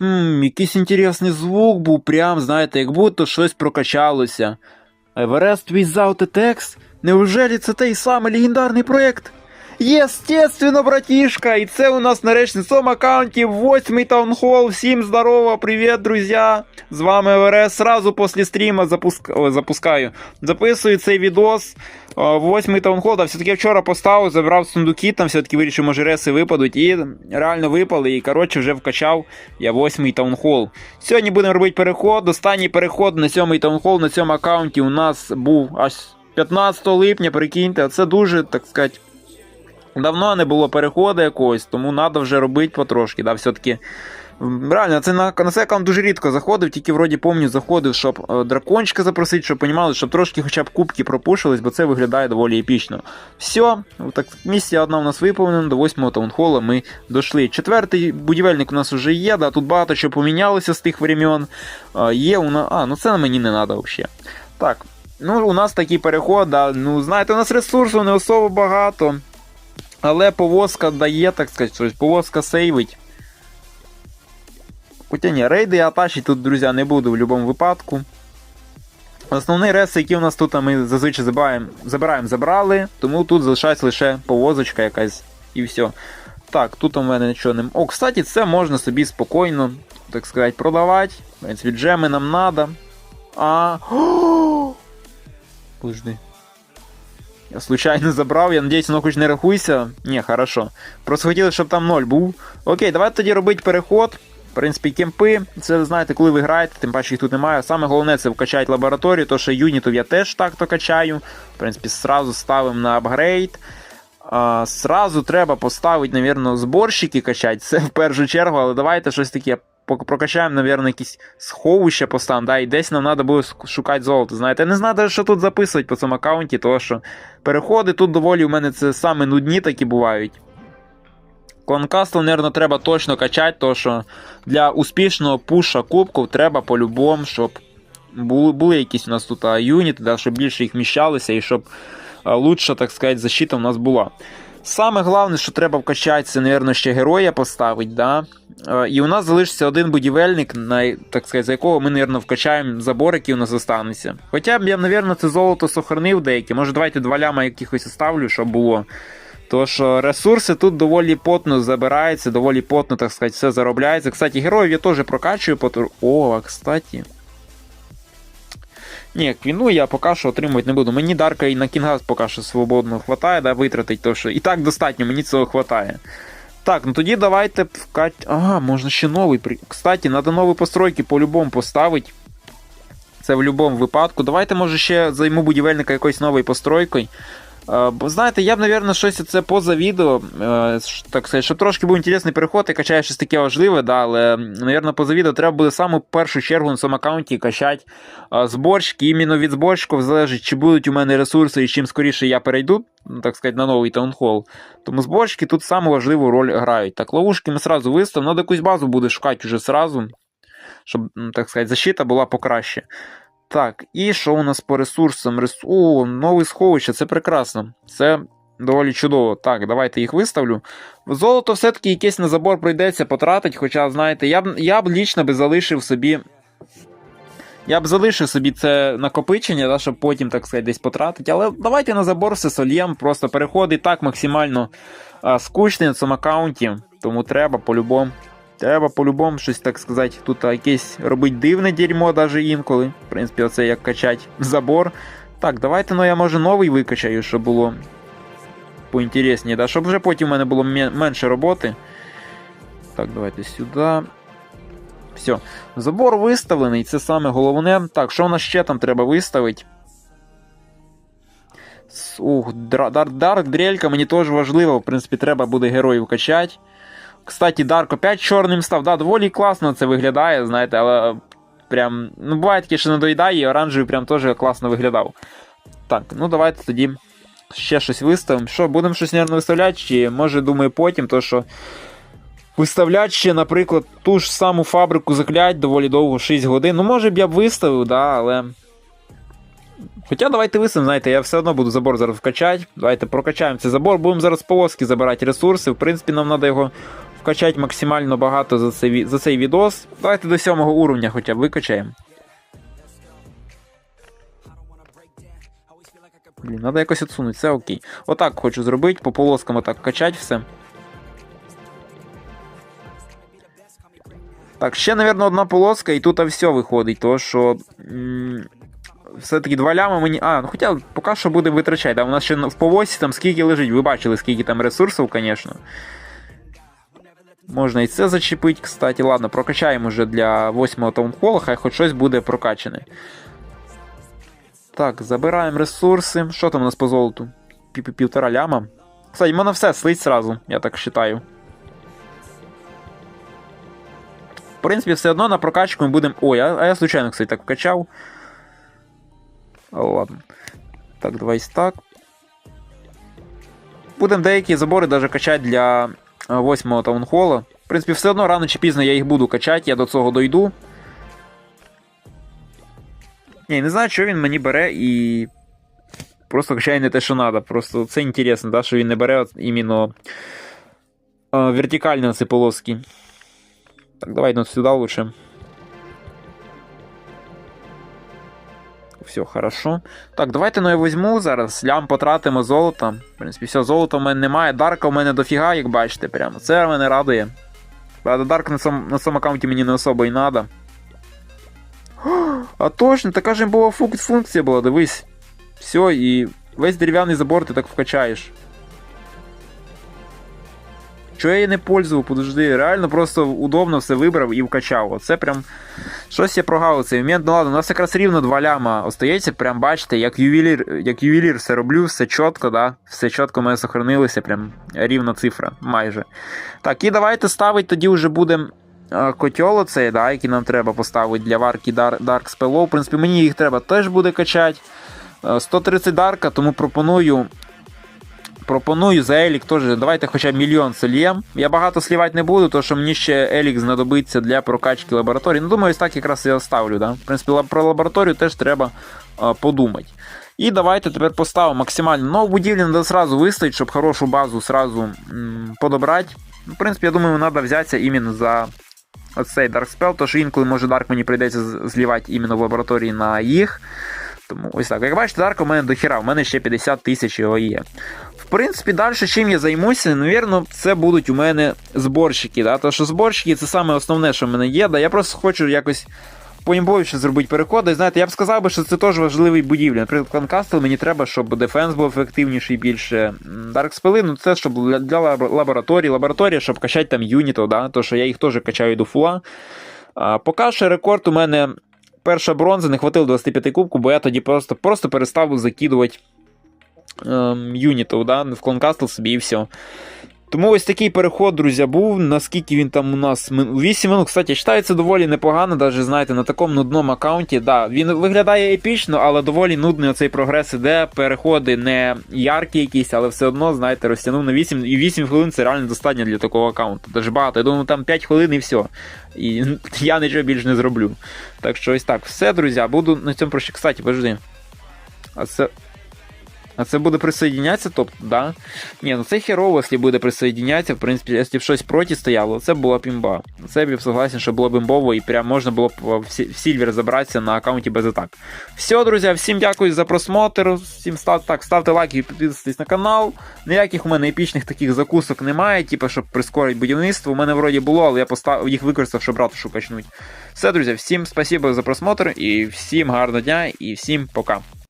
Хм, якийсь інтересний звук був, прям, знаєте, як будто щось прокачалося. Without a Text? Неужели це той самий легендарний проєкт? Єстественно, братішка! І це у нас нарешті на цьому аккаунті восьмий таунхол. Всім здорово, привіт, друзі! З вами Everest. Сразу після стріма запуск... Запускаю. Записую цей відос. Восьмий таунхол, да, все-таки вчора поставив, забрав сундуки, там все-таки вирішив, може реси випадуть. І реально випали. І коротше вже вкачав я восьмий таунхол. Сьогодні будемо робити переход. Останній переход на сьомий таунхол на цьому аккаунті у нас був аж 15 липня, прикиньте, це дуже, так сказати. Давно не було переходу якогось, тому треба вже робити потрошки. Да, все-таки. Реально, це на, на цей аккаунт дуже рідко заходив, тільки вроді помню, заходив, щоб е, дракончика запросити, щоб понімали, щоб трошки хоча б кубки пропушились, бо це виглядає доволі епічно. Все, так, місія одна у нас виповнена, до восьмого таунхола ми дійшли. Четвертий будівельник у нас вже є, да, тут багато що помінялося з тих времен. Е, Є у нас. А, ну це мені не треба взагалі. Так. Ну, у нас такий переход, да, ну, знаєте, у нас ресурсів не особо багато. Але повозка дає, так сказати, щось. Повозка сейвить. Хоча ні, рейди і атачі тут, друзі, не буду в будь-якому випадку. Основний рес, який у нас тут ми зазвичай забираємо, забираємо, забрали, тому тут залишається лише повозочка якась і все. Так, тут у мене нічого не. О, кстати, це можна собі спокійно, так сказати, продавати. В принципі, джеми нам надо. А. Подожди. Я случайно забрав, я надіюсь, воно хоч не рахуйся. Ні, хорошо. Просто хотіли, щоб там 0 був. Окей, давайте тоді робити переход. В принципі, кемпи, це знаєте, коли ви граєте, тим паче їх тут немає. Саме головне це вкачати лабораторію, то що юнітів я теж так-то качаю. В принципі, сразу ставимо на апгрейд. А, сразу треба поставити, навірно, зборщики качати. Це в першу чергу, але давайте щось таке прокачаємо, навірно, якісь сховища поставимо, да, і десь нам треба буде шукати золото. Знаєте, я не знаю, що тут записувати по цьому аккаунті, тому що переходи тут доволі у мене це саме нудні такі бувають. Конкастл, мабуть, треба точно качати, тому що для успішного пуша кубків треба по-любому, щоб були, були якісь у нас тут юніти, да, щоб більше їх вміщалося і щоб лучша, так сказати, защита у нас була. Саме головне, що треба вкачати, це, мабуть, ще героя поставити. Да? Е, І у нас залишиться один будівельник, на, так сказати, за якого ми, мабуть, вкачаємо забор, який у нас останеться. Хоча б я, мабуть, це золото сохранив деякі. Може, давайте два ляма якихось оставлю, щоб було. Тож е, ресурси тут доволі потно забираються, доволі потно, так сказати, все заробляється. Кстати, героїв я теж прокачую. Потр... О, а кстати. Ні, квіну я поки що отримувати не буду. Мені Дарка і на Кінгас поки що свободно хватає, да, витратить, то що і так достатньо, мені цього хватає. Так, ну тоді давайте вкать. Ага, можна ще новий. Кстати, треба нові постройки по-любому поставити. Це в будь-якому випадку. Давайте, може, ще займу будівельника якоюсь новою постройкою. Е, знаєте, я б, мабуть, щось це поза відео, так сказати, щоб трошки був інтересний переход, і качаю щось таке важливе, да, але, мабуть, поза відео треба буде саме в першу чергу на цьому аккаунті качати е, зборщики. Іменно від зборщиків залежить, чи будуть у мене ресурси, і чим скоріше я перейду, ну, так сказати, на новий таунхол. Тому зборщики тут саму важливу роль грають. Так, ловушки ми сразу виставимо, треба якусь базу буде шукати вже сразу, щоб, так сказати, защита була покраще. Так, і що у нас по ресурсам? Рес... О, нове сховище, це прекрасно. Це доволі чудово. Так, давайте їх виставлю. Золото все-таки якесь на забор прийдеться потратити, хоча, знаєте, я б, я б лічно би залишив собі. Я б залишив собі це накопичення, да, щоб потім, так сказати, десь потратити. Але давайте на забор все сольєм, просто переходи так максимально а, скучний на цьому аккаунті, тому треба по-любому. Треба по-любому щось, так сказати, тут якесь робити дивне дерьмо, навіть інколи. В принципі, оце як качать забор. Так, давайте ну я може новий викачаю, щоб було поінтересніше, да? щоб вже потім у мене було менше роботи. Так, давайте сюди. Все. Забор виставлений, це саме головне. Так, що у нас ще там треба виставити? Ух, Дарк Дарк Дрелька мені теж важливо, в принципі, треба буде героїв качати. Кстати, Дарк опять чорним став. Да, доволі класно це виглядає, знаєте, але прям. Ну, буває таке, що надоїдає, і оранжевий прям теж класно виглядав. Так, ну давайте тоді ще щось виставимо. Що, будемо щось, мабуть, виставляти, чи може, думаю, потім, то що. Виставляти ще, наприклад, ту ж саму фабрику заклять доволі довго, 6 годин. Ну, може б я б виставив, да, але. Хоча давайте висим, знаєте, я все одно буду забор зараз вкачати. Давайте прокачаємо цей забор, будемо зараз полоски забирати ресурси. В принципі, нам треба його вкачати максимально багато за цей, за цей відос. Давайте до сьомого уровня хоча б викачаємо. Блін, треба якось відсунути, це окей. Отак хочу зробити, по полоскам отак качати все. Так, ще, мабуть, одна полоска, і тут все виходить, то що. Все-таки два ляма мені. А, ну хоча поки що буде витрачати. Да, у нас ще в повосі там скільки лежить, ви бачили, скільки там ресурсів, звісно. Можна і це зачепити, кстати. Ладно, прокачаємо вже для восьмого таунхола, хай хоч щось буде прокачане. Так, забираємо ресурси. Що там у нас по золоту? Пів- Півтора ляма. Кстати, можна все слить сразу, я так вважаю. В принципі, все одно на прокачку ми будемо. Ой, а я случайно, кстати, так вкачав. Ладно. Так, давай так. Будемо деякі забори даже качати для е, восьмого таунхола. В принципі, все одно рано чи пізно я їх буду качати, я до цього дойду. Ні, не знаю, що він мені бере і. Просто качає не те, що треба. Просто це інтересно, да, що він не бере от іменно е, вертикально ці полоски. Так, давай ну, сюди лучше. Все, хорошо. Так, давайте ну я візьму зараз. Лям потратимо золото. В принципі, все, золото в мене немає. Дарка в мене дофіга, як бачите, прямо. Це мене радує. Правда, Дарк на цьому, на цьому аккаунті мені не особо і надо. А точно, така ж була функ- функція була, дивись. Все, і весь дерев'яний забор ти так вкачаєш. Чого я її не пользував, подожди, реально просто удобно все вибрав і вкачав. Оце прям. Щось я прогавив цей момент. Ну ладно, у нас якраз рівно два ляма остається. Прям бачите, як ювелір, як ювелір все роблю, все чітко, да? Все чітко в мене сохранилося, прям рівна цифра, майже. Так, і давайте ставити тоді вже будемо. Котьол оцей, да, який нам треба поставити для варки Dark, Dark Spell. В принципі, мені їх треба теж буде качати. Е, 130 дарка, тому пропоную. Пропоную за Елік теж. Давайте хоча б мільйон сольєм. Я багато слівати не буду, тому що мені ще Елік знадобиться для прокачки лабораторії. Ну, думаю, ось так якраз я оставлю. Да? В принципі, про лабораторію теж треба подумати. І давайте тепер поставимо максимально. Ну, будівлі треба сразу виставити, щоб хорошу базу сразу подобрати. В принципі, я думаю, треба взятися іменно за оцей Dark Spell, тому що інколи може Dark мені прийдеться злівати іменно в лабораторії на їх. Тому ось так. Як бачите, Дарк у мене дохіра, у мене ще 50 тисяч його є. Принципі, далі чим я займуся, навірно, це будуть у мене зборщики. Да? Тому що зборщики це саме основне, що в мене є. Да? Я просто хочу якось поімбовіше зробити переходи. Знаєте, я б сказав би, що це теж важливий будівлі. Наприклад, Конкастл мені треба, щоб дефенс був ефективніший більше. Дарк спели, ну це щоб для, для лабораторії. Лабораторія, щоб качати там юнітів, да? то що я їх теж качаю до фула. А, поки що рекорд у мене перша бронза, не хватило 25 кубку, бо я тоді просто, просто перестав закидувати ем, юнітів да, в клонкастл собі і все. Тому ось такий переход, друзі, був. Наскільки він там у нас 8 минут, кстати, вважається доволі непогано, навіть знаєте, на такому нудному аккаунті. Да, він виглядає епічно, але доволі нудний оцей прогрес іде. Переходи не яркі якісь, але все одно, знаєте, розтягнув на 8. І 8 хвилин це реально достатньо для такого аккаунту. Дуже багато. Я думаю, там 5 хвилин і все. І я нічого більше не зроблю. Так що ось так. Все, друзі, буду на цьому прощі. Кстати, подожди. А це. А це буде присоединятися, тобто, да? Ні, ну це херово, якщо буде присоединятися, в принципі, якщо б щось проти стояло, це була б імба. Це б согласен, що було б імбово і прям можна було б в сі- Сільвер забратися на аккаунті без атак. Все, друзі, всім дякую за просмотр. Всім став, так, ставте лайки і підписуйтесь на канал. Ніяких у мене епічних таких закусок немає, типу, щоб прискорити будівництво. У мене вроді було, але я постав, їх використав, щоб ратушу качнуть. Все, друзі, всім спасибо за просмотр і всім гарного дня і всім пока.